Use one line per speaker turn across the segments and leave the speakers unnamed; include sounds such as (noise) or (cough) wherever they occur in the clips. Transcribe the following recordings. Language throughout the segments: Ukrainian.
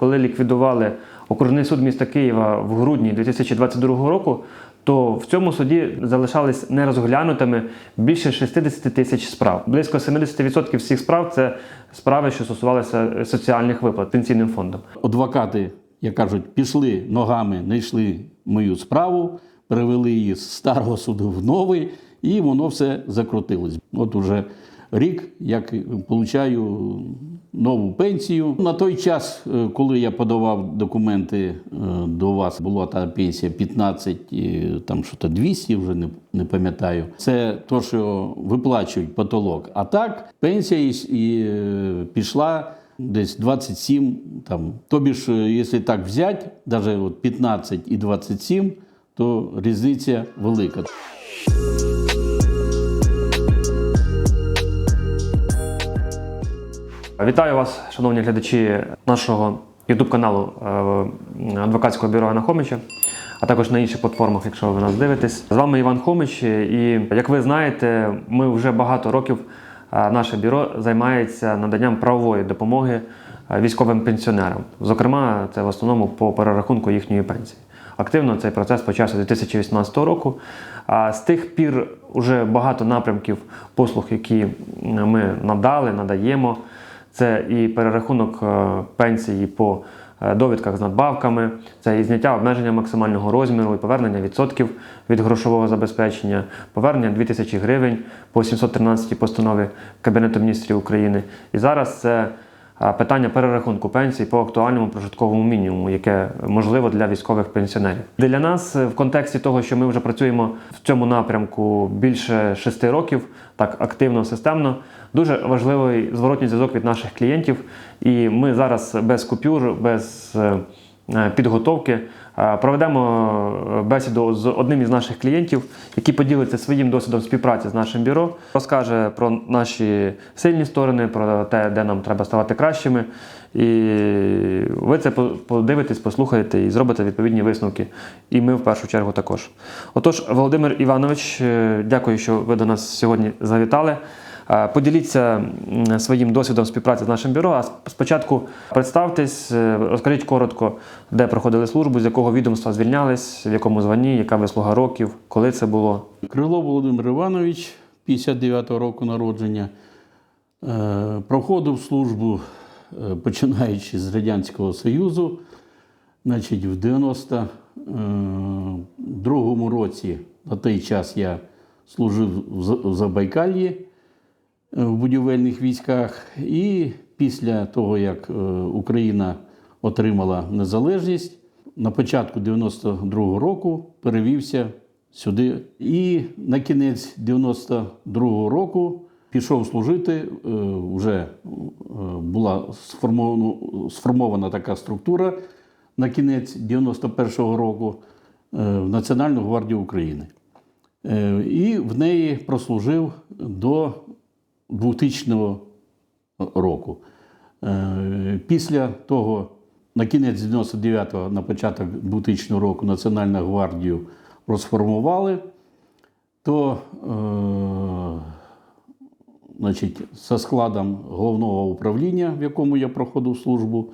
Коли ліквідували окружний суд міста Києва в грудні 2022 року, то в цьому суді залишались нерозглянутими більше 60 тисяч справ. Близько 70% всіх справ це справи, що стосувалися соціальних виплат пенсійним фондом.
Адвокати, як кажуть, пішли ногами, знайшли мою справу, перевели її з старого суду в новий, і воно все закрутилось. От уже рік, як получаю нову пенсію. На той час, е, коли я подавав документи е, до вас, була та пенсія 15, е, там що то 200, вже не, не пам'ятаю. Це то, що виплачують потолок. А так пенсія і, і, пішла десь 27, там. Тобі ж, якщо так взяти, навіть от 15 і 27, то різниця велика.
Вітаю вас, шановні глядачі нашого youtube каналу е, адвокатського бюро Івана Хомича, а також на інших платформах, якщо ви нас дивитесь. З вами Іван Хомич, і як ви знаєте, ми вже багато років е, наше бюро займається наданням правової допомоги е, військовим пенсіонерам. Зокрема, це в основному по перерахунку їхньої пенсії. Активно цей процес почався 2018 року. А з тих пір вже багато напрямків послуг, які ми надали, надаємо. Це і перерахунок е, пенсії по е, довідках з надбавками, це і зняття обмеження максимального розміру, і повернення відсотків від грошового забезпечення, повернення 2000 гривень по 713 постанові Кабінету міністрів України. І зараз це е, питання перерахунку пенсій по актуальному прожитковому мінімуму, яке можливо для військових пенсіонерів. Для нас в контексті того, що ми вже працюємо в цьому напрямку більше шести років, так активно, системно, дуже важливий зворотній зв'язок від наших клієнтів. І ми зараз без купюр, без е, е, підготовки е, проведемо бесіду з одним із наших клієнтів, який поділиться своїм досвідом співпраці з нашим бюро, розкаже про наші сильні сторони, про те, де нам треба ставати кращими. І ви це подивитесь, послухаєте і зробите відповідні висновки. І ми в першу чергу також. Отож, Володимир Іванович, дякую, що ви до нас сьогодні завітали. Поділіться своїм досвідом співпраці з нашим бюро. А спочатку представтесь, е, розкажіть коротко, де проходили службу, з якого відомства звільнялись, в якому званні, яка вислуга років, коли це було.
Крило Володимир Іванович, 59-го року народження, е, проходив службу, е, починаючи з Радянського Союзу. Значить, в 92-му році, на той час я служив в За- Забайкальї в будівельних військах. І після того, як е, Україна отримала незалежність, на початку 92-го року перевівся сюди. І на кінець 92-го року пішов служити. е, Вже е, була сформована, така структура на кінець 91-го року е, в Національну гвардію України. Е, І в неї прослужив до 2000 року. Е, Після того, на кінець 99-го, на початок 2000 року Національну гвардію розформували, то е, значить, за складом головного управління, в якому я проходив службу,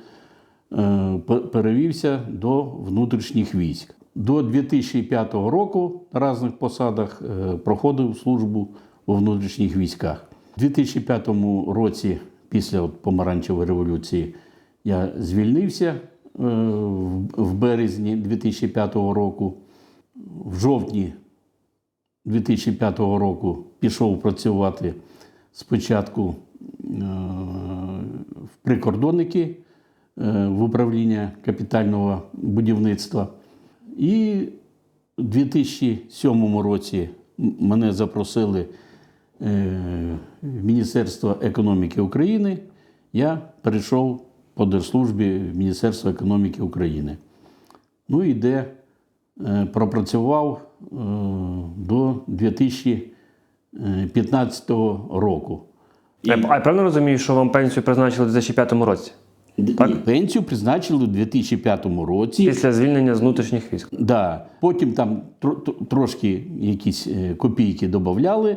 е, перевівся до внутрішніх військ. До 2005 року на різних посадах е, проходив службу у внутрішніх військах. У 2005 році, після помаранчевої революції, я звільнився е, в- в березні 2005 року. В жовтні 2005 року пішов працювати спочатку е, в прикордонники е, в управління капітального будівництва. І у 2007 році мене запросили е, в Міністерство економіки України. Я перейшов по держслужбі в Міністерство економіки України. Ну і де е, пропрацював е, до 2015 року. І
А я правильно розумію, що вам пенсію призначили в 2005 році,
ні, пенсію призначили у 2005 році.
після звільнення з внутрішніх військ.
Да. Потім там тро- трошки якісь копійки додавали.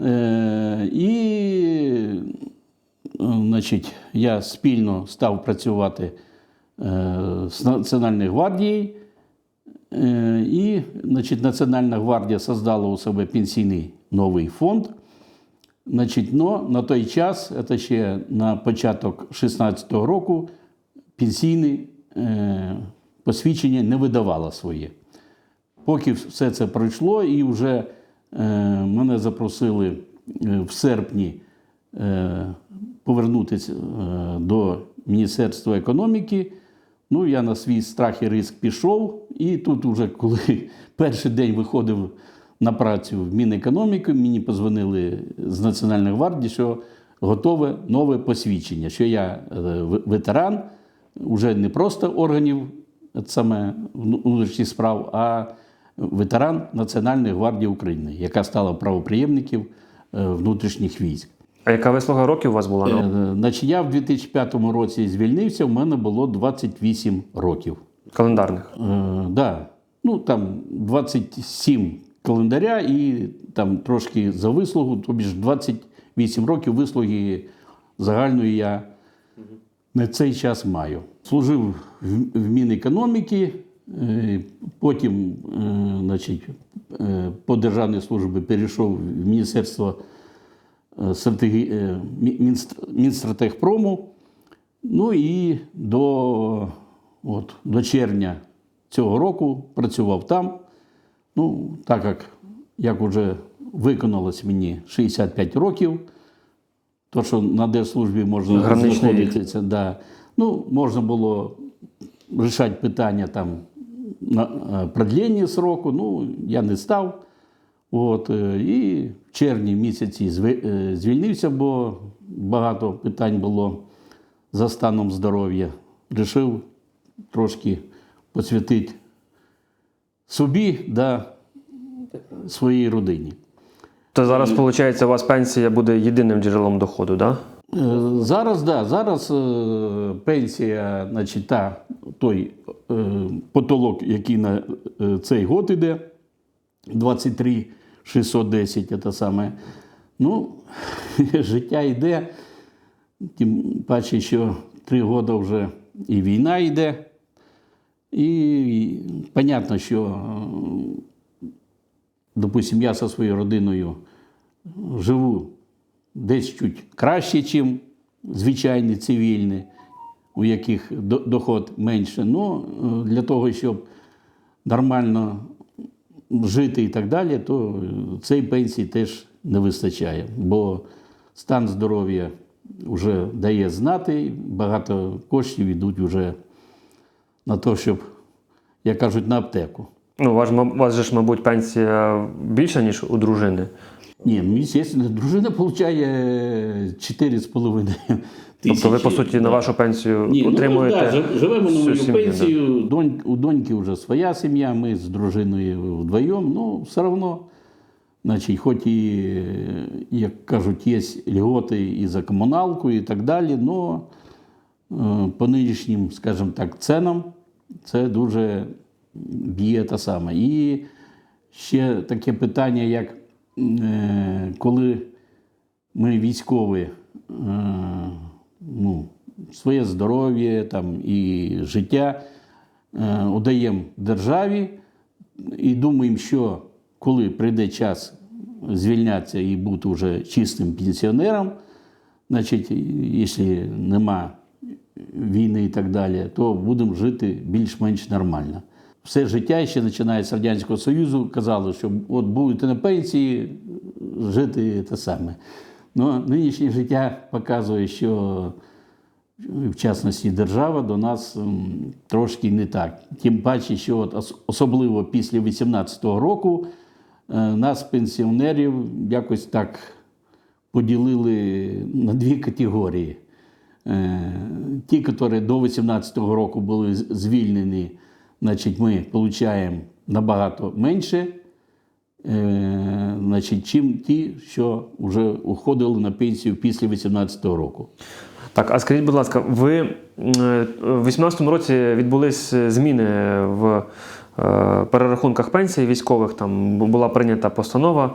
Е, і е, значить, я спільно став працювати с Национальной гвардией. Э, И значит, Національна гвардія создала у себе пенсійний новий фонд. Значить, но на той час, це ще на початок 16-го року, пенсійне е, посвідчення не видавало своє. Поки все це пройшло, і вже е, мене запросили е, в серпні е, повернутися е, до Міністерства економіки. Ну, я на свій страх і риск пішов. І тут, уже коли (laughs) перший день виходив на працю в Мінекономіку, мені позвонили з Національної гвардії, що готове нове посвідчення, що я е, ветеран, вже не просто органів саме внутрішніх справ, а ветеран Національної гвардії України, яка стала правоприємників е, внутрішніх військ.
А яка вислуга років у вас була?
Е, Значить, я в 2005 році звільнився, в мене було 28 років.
календарних.
Е, да. Ну, там 27 календаря і там трошки за вислугу, тобі ж 28 років вислуги загальної я на цей час маю. Служив в, Мінекономіки, потім е, значить, е, по державній службі перейшов в Міністерство е, стратегі... е, Мінстратегпрому. Ну і до, от, до червня цього року працював там. Ну, так як, як вже виконалось мені 65 років, то, що на держслужбі можна знаходитися, да, ну, можна було рішати питання там е, продлення сроку, ну, я не став. От, е, і в червні місяці е, звільнився, бо багато питань було за станом здоров'я. Рішив трошки посвятити собі да своїй родині.
То зараз, виходить, у вас пенсія буде єдиним джерелом доходу, так? Да?
Е, Зараз, да, зараз е, пенсія, значить, та, той е, потолок, який на цей год іде, 23 610, це саме. Ну, (laughs) життя йде, тим паче, що три роки вже і війна йде. І понятно, що, е, допустим, я зі своєю родиною живу десь чуть краще, ніж звичайні цивільні, у яких доход менше. Ну, е, для того, щоб нормально жити і так далі, то цієї пенсії теж не вистачає, бо стан здоров'я вже дає знати, багато коштів йдуть вже на те, щоб, як кажуть, на аптеку.
Ну, у вас, у вас же ж, мабуть, пенсія більша, ніж у дружини.
Ні, ну, звісно, дружина отримує 4,5 тисячі.
Тобто ви, по суті, на вашу пенсію
Ні,
отримуєте.
Ну, да, жив- живемо на мою
сім'ю,
пенсію. Донь, у доньки вже своя сім'я, ми з дружиною вдвоєм. Ну, все одно, значить, хоч і, як кажуть, є льготи і за комуналку, і так далі, але по нинішнім, скажімо так, ценам це дуже б'є те саме. І ще таке питання, як коли ми військові, е, ну, своє здоров'я там, і життя е, удаємо державі і думаємо, що коли прийде час звільнятися і бути вже чистим пенсіонером, значить, якщо нема війни і так далі, то будемо жити більш-менш нормально. Все життя ще починає з Радянського Союзу, казали, що от будете на пенсії, жити те саме. Ну, нинішнє життя показує, що в частності держава до нас трошки не так. Тим паче, що от особливо після 18-го року е, нас, пенсіонерів, якось так поділили на дві категорії. Е, Ті, які до 18-го року були звільнені, значить, ми отримуємо набагато менше, е, значить, чим ті, що вже уходили на пенсію після 18-го року.
Так, а скажіть, будь ласка, ви е, в 18-му році відбулись зміни в е, перерахунках пенсій військових. Там була прийнята постанова е,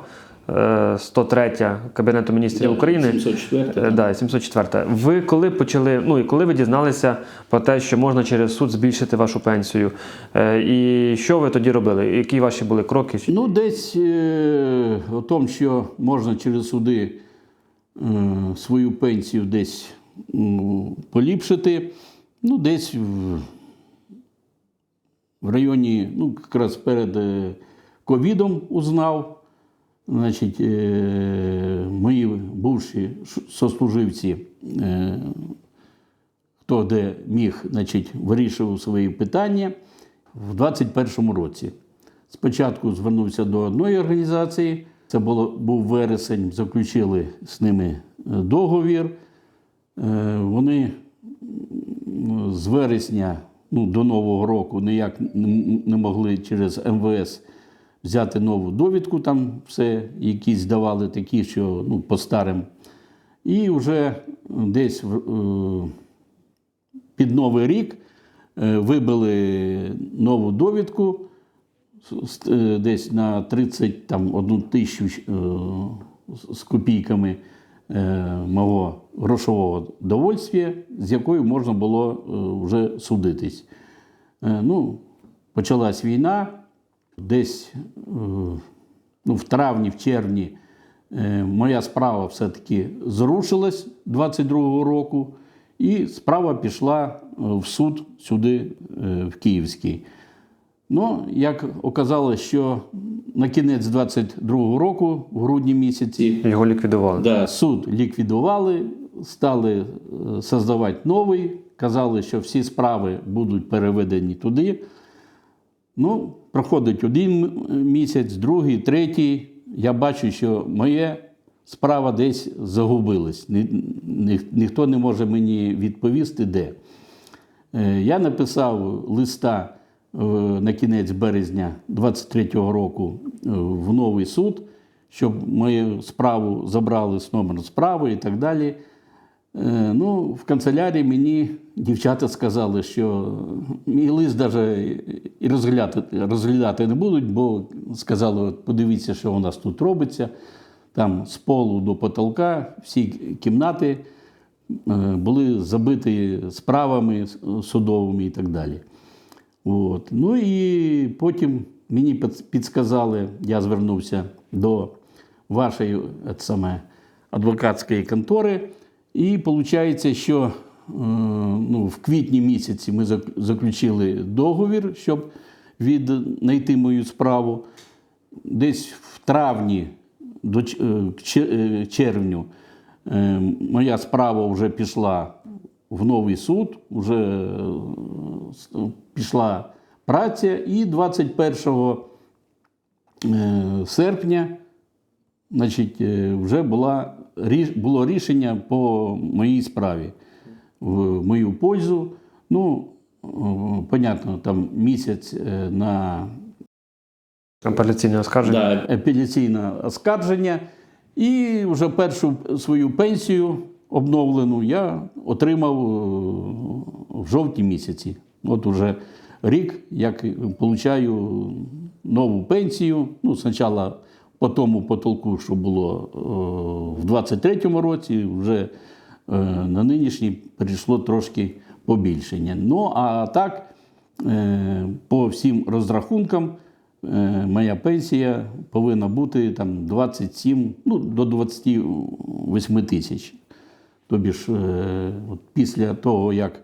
103 Кабінету міністрів України.
704.
Е, Да, 704. Ви коли почали, ну і коли ви дізналися про те, що можна через суд збільшити вашу пенсію? Е, І що ви тоді робили? Які ваші були кроки?
Ну, десь е, о тому, що можна через суди свою пенсію десь поліпшити. Ну, десь в, в районі, ну, якраз перед ковідом узнав. Значить, е, мої бувші сослуживці, е, хто де міг, значить, вирішував свої питання в 2021 році. Спочатку звернувся до одної організації, це було, був вересень, заключили з ними е, договір. Вони з вересня ну, до Нового року ніяк не могли через МВС взяти нову довідку, там все якісь давали такі, що ну, по старим. І вже десь е, під Новий рік е, вибили нову довідку е, десь на 31 тисячу з- копійками мого грошового довольствия, з якою можна було вже судитись. Ну, почалась війна, десь ну, в травні, в червні е, моя справа все-таки зрушилась 22-го року, і справа пішла е, в суд сюди, е, в Київський. Ну, як оказалось, що на кінець 22-го року, в грудні місяці,
Його ліквідували.
Да, суд ліквідували, стали создавати новий, казали, що всі справи будуть переведені туди. Ну, проходить один місяць, другий, третій. Я бачу, що моя справа десь загубилась. Ні, ні, ніхто не може мені відповісти, де. Е, Я написав листа е, на кінець березня 23-го року е, в новий суд, щоб мою справу забрали з номеру справи і так далі. Е, Ну, в канцелярії мені дівчата сказали, що мій лист навіть і розглядати, розглядати не будуть, бо сказали, подивіться, що у нас тут робиться. Там з полу до потолка всі кімнати е, були забиті справами судовими і так далі. От. Ну і потім мені під- підсказали, я звернувся до вашої саме, адвокатської контори. І виходить, що е, ну, в квітні місяці ми заключили договір, щоб віднайти мою справу. Десь в травні до е, е, червню моя справа вже пішла в новий суд, вже пішла праця, і 21 е, серпня значить, вже була, було рішення по моїй справі в мою пользу. Ну, понятно, там місяць е, на
Апеляційне оскарження.
да, апеляційне оскарження. І вже першу свою пенсію обновлену я отримав е, в жовтні місяці. От уже рік, як получаю нову пенсію. Ну, спочатку по тому потолку, що було е, в 23-му році, вже е, на нинішній перейшло трошки побільшення. Ну, а так, е, по всім розрахункам, моя пенсія повинна бути там 27, ну, до 28 тисяч. Тобі ж, от після того, як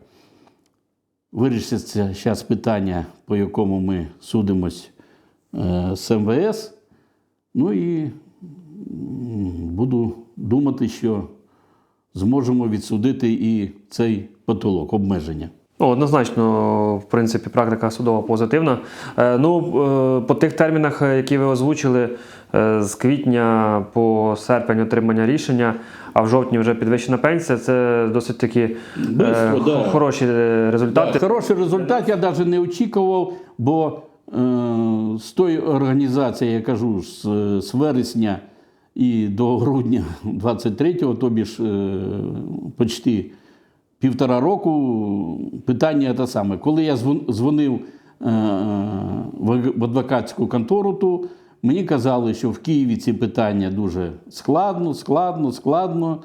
вирішиться зараз питання, по якому ми судимось е, з МВС, ну і буду думати, що зможемо відсудити і цей потолок, обмеження.
Однозначно, в принципі, практика судова позитивна. Е, Ну, е, по тих термінах, е, які ви озвучили, з квітня по серпень отримання рішення, а в жовтні вже підвищена пенсія, це досить таки е,
да.
хороші результати.
Так, хороший результат я навіть не очікував, бо з тої організації, я кажу, з, з вересня і до грудня 23-го, тобі ж е, почти півтора року, питання те саме. Коли я дзвонив е, в в адвокатську контору, ту, Мені казали, що в Києві ці питання дуже складно, складно, складно.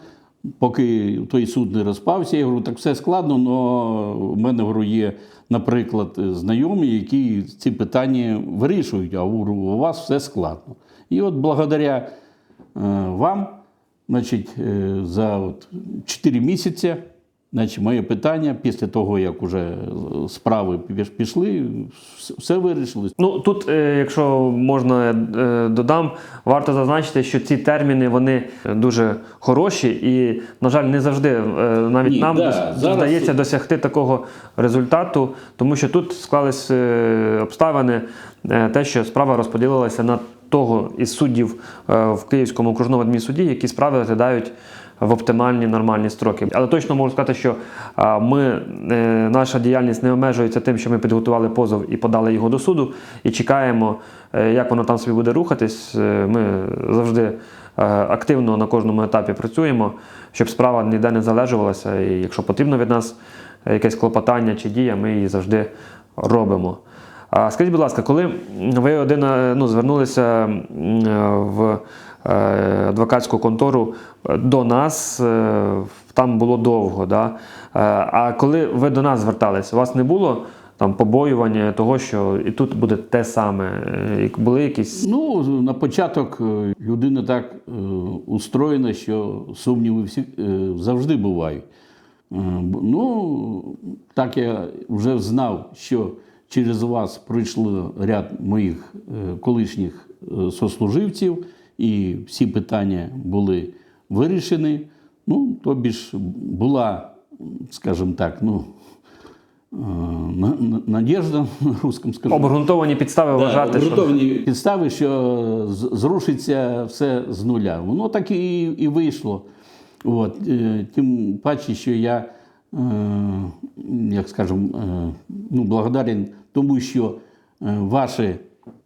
Поки той суд не розпався, я говорю, так все складно, але в мене говорю, є, наприклад, знайомі, які ці питання вирішують, а у вас все складно. І от благодаря е, вам, значить, е, за от 4 місяці, значить, моє питання після того, як уже справи пішли, все вирішили.
Ну тут, е, якщо можна е, додам, варто зазначити, що ці терміни вони дуже хороші, і, на жаль, не завжди е, навіть
Ні,
нам
да,
дос-
зараз-
досягти такого результату, тому що тут склались обставини, те, що справа розподілилася на того із суддів в Київському окружному адмінсуді, які справи розглядають в оптимальні нормальні строки. Але точно можу сказати, що ми, е, наша діяльність не обмежується тим, що ми підготували позов і подали його до суду, і чекаємо, е, як воно там собі буде рухатись. Е, Ми завжди активно на кожному етапі працюємо, щоб справа ніде не залежувалася. І якщо потрібно від нас якесь клопотання чи дія, ми її завжди робимо. А скажіть, будь ласка, коли ви один е, ну, звернулися е, в е, адвокатську контору до нас, там було довго, да? А коли ви до нас зверталися, у вас не було там побоювання того, що і тут буде те саме? Були якісь
Ну, на початок людина так е, устроєна, що сумніви всі е, завжди бувають. Е, Ну, так я вже знав, що через вас пройшло ряд моїх е, колишніх е, сослуживців, і всі питання були вирішені. Ну, тобі ж була, скажімо так, ну, е, на- на- надіжда (laughs) на русском скажу.
обґрунтовані підстави вважати, що
підстави, що зрушиться все з нуля. Воно так і, і вийшло. От. Тим паче, що я, як скажемо, ну, благодарен тому, що е, ваші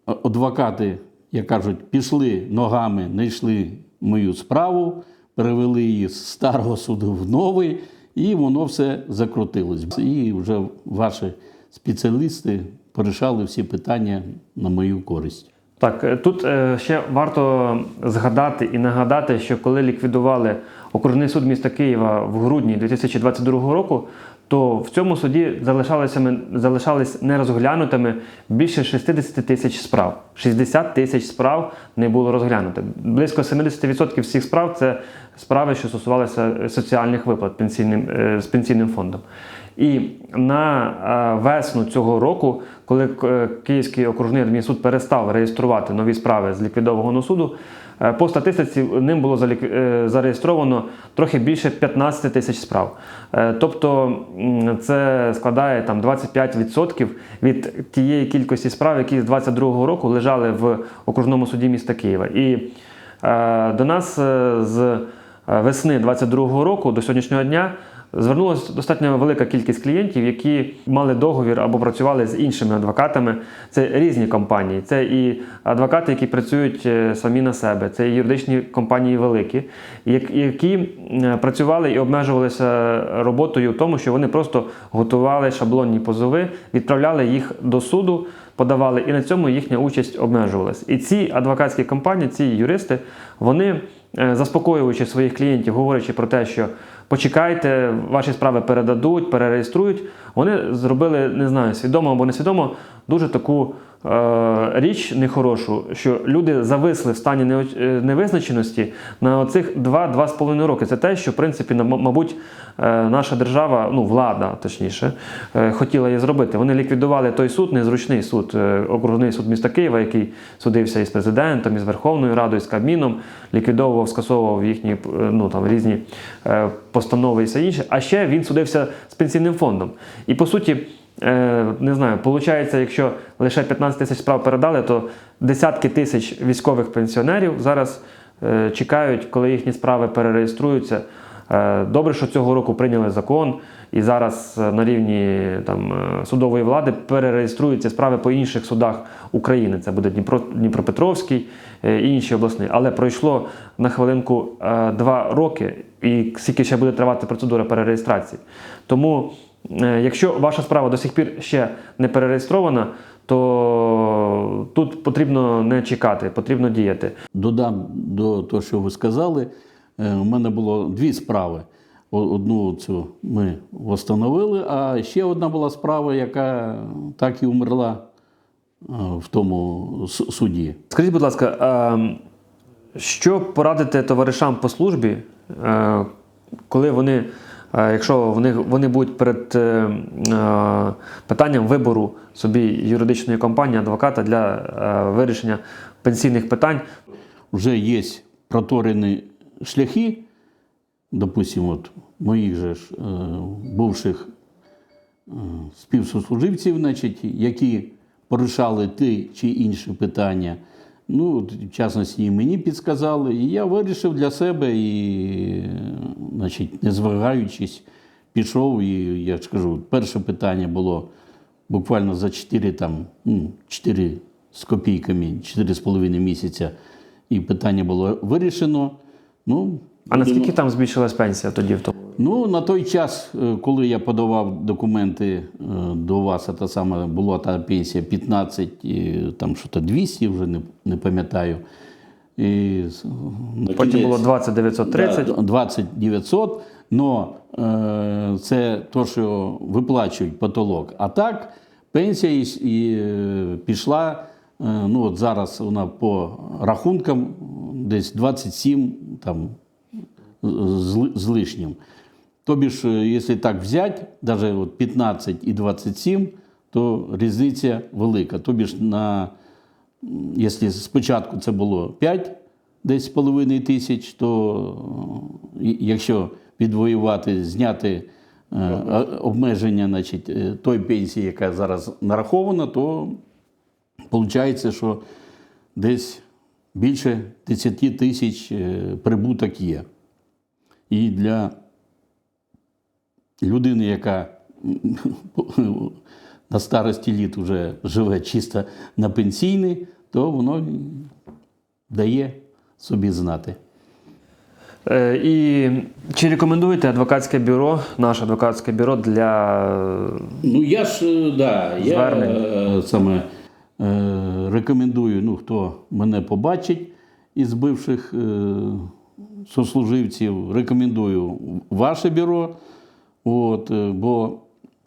адвокати, як кажуть, пішли ногами, знайшли мою справу, перевели її з старого суду в новий, і воно все закрутилось. І вже ваші спеціалісти порішали всі питання на мою користь.
Так, е, тут е, ще варто згадати і нагадати, що коли ліквідували окружний суд міста Києва в грудні 2022 року, то в цьому суді залишалися залишались нерозглянутими більше 60 тисяч справ. 60 тисяч справ не було розглянуто. Близько 70% всіх справ це справи, що стосувалися соціальних виплат пенсійним, е, з пенсійним фондом. І на е, весну цього року, коли е, Київський окружний адмінсуд перестав реєструвати нові справи з ліквідованого суду, е, по статистиці ним було е, зареєстровано трохи більше 15 тисяч справ. Е, Тобто це складає там 25% від тієї кількості справ, які з 22-го року лежали в окружному суді міста Києва. І е, до нас е, з е, весни 22-го року до сьогоднішнього дня звернулася достатньо велика кількість клієнтів, які мали договір або працювали з іншими адвокатами. Це різні компанії. Це і адвокати, які працюють е, самі на себе, це і юридичні компанії великі, які працювали і обмежувалися роботою в тому, що вони просто готували шаблонні позови, відправляли їх до суду, подавали, і на цьому їхня участь обмежувалась. І ці адвокатські компанії, ці юристи, вони е, заспокоюючи своїх клієнтів, говорячи про те, що почекайте, ваші справи передадуть, перереєструють, вони зробили, не знаю, свідомо або несвідомо, дуже таку річ нехорошу, що люди зависли в стані е, невизначеності на оцих 2-2,5 роки. Це те, що в принципі, мабуть, е, наша держава, ну влада, точніше, е, хотіла її зробити. Вони ліквідували той суд, незручний суд, е, окружний суд міста Києва, який судився із президентом, із Верховною Радою, з Кабміном, ліквідовував, скасовував їхні е, ну, там, різні е, постанови і все інше. А ще він судився з пенсійним фондом. І по суті. Е, не знаю, виходить, якщо лише 15 тисяч справ передали, то десятки тисяч військових пенсіонерів зараз е, чекають, коли їхні справи перереєструються. Е, добре, що цього року прийняли закон, і зараз на рівні там, судової влади перереєструються справи по інших судах України. Це буде Дніпро, Дніпропетровський і інші обласні. Але пройшло на хвилинку два роки, і скільки ще буде тривати процедура перереєстрації. Тому Якщо ваша справа до сих пір ще не перереєстрована, то тут потрібно не чекати, потрібно діяти.
Додам до того, що ви сказали. Е, У мене було дві справи. Одну цю ми встановили, а ще одна була справа, яка так і умерла е, в тому суді.
Скажіть, будь ласка, що порадите товаришам по службі, е, коли вони, е, якщо вони, вони будуть перед е, е, питанням вибору собі юридичної компанії, адвоката для е, вирішення пенсійних питань?
Вже є проторені шляхи, допустимо, от моїх же ж е, бувших е, співсослуживців, значить, які порішали ті чи інші питання. Ну, в частності, і мені підсказали, і я вирішив для себе і, значить, не звагаючись, пішов. І я ж кажу, перше питання було буквально за 4, там, ну, 4 з копійками, 4,5 місяця, і питання було вирішено. Ну,
А наскільки там збільшилась пенсія тоді в тому?
Ну, на той час, е, коли я подавав документи е, до вас, та саме була та пенсія 15, і, там що то 200, вже не, не пам'ятаю. І,
Потім було 20 930.
Да, 20 900, но е, це то, що виплачують потолок. А так, пенсія і, і, е, пішла, е, ну от зараз вона по рахункам десь 27 там, з, з лишнім. Тобі ж, е, якщо так взяти, навіть от 15 і 27, то різниця велика. Тобі ж на Якщо спочатку це було 5 десь з половиною тисяч, то якщо відвоювати, зняти е, обмеження значить, е, той пенсії, яка зараз нарахована, то виходить, що десь більше 10 тисяч е, прибуток є. І для людини, яка (laughs) на старості літ вже живе чисто на пенсійний, то воно дає собі знати.
Е, І чи рекомендуєте адвокатське бюро, наше адвокатське бюро для
Ну, я ж е, да, я
Звернень.
е, саме рекомендую, ну, хто мене побачить із бивших сослуживців, рекомендую ваше бюро. От, е, бо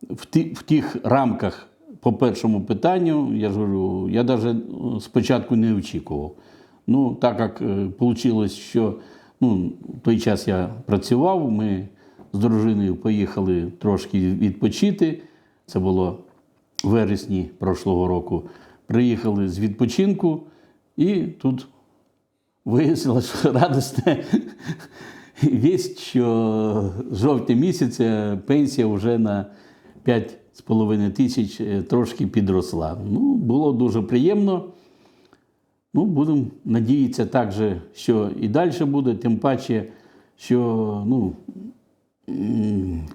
в, ті, в тих рамках по першому питанню, я ж говорю, я навіть спочатку не очікував. Ну, так як вийшло, що ну, в той час я працював, ми з дружиною поїхали трошки відпочити. Це було в вересні прошлого року. Приїхали з відпочинку, і тут вияснилося, що радісне (laughs) вість, що з жовтня місяця пенсія вже на 5,5 тисяч е, трошки підросла. Ну, було дуже приємно. Ну, будемо надіятися так же, що і далі буде, тим паче, що ну,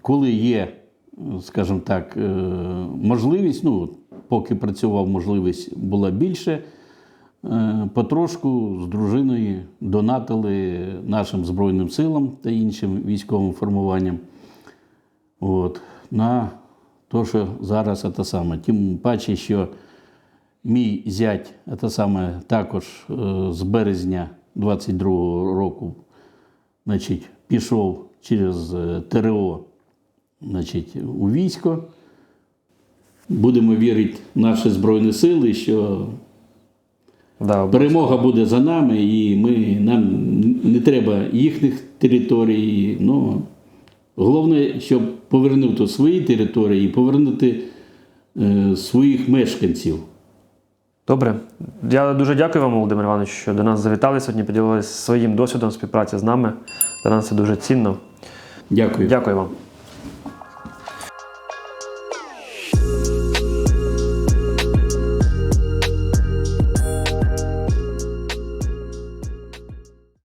коли є, скажімо так, е, можливість, ну, поки працював, можливість була більше, потрошку з дружиною донатили нашим Збройним силам та іншим військовим формуванням. От, на те, що зараз це саме. Тим паче, що мій зять це саме також е, з березня 22-го року значить, пішов через е, ТРО значить, у військо. Будемо вірити в наші Збройні Сили, що
да,
перемога буде за нами, і ми, нам не треба їхніх територій. Ну, головне, щоб повернути свої території і повернути е, своїх мешканців.
Добре. Я дуже дякую вам, Володимир Іванович, що до нас завітали сьогодні, поділилися своїм досвідом співпраці з нами. Для нас це дуже цінно.
Дякую.
Дякую вам.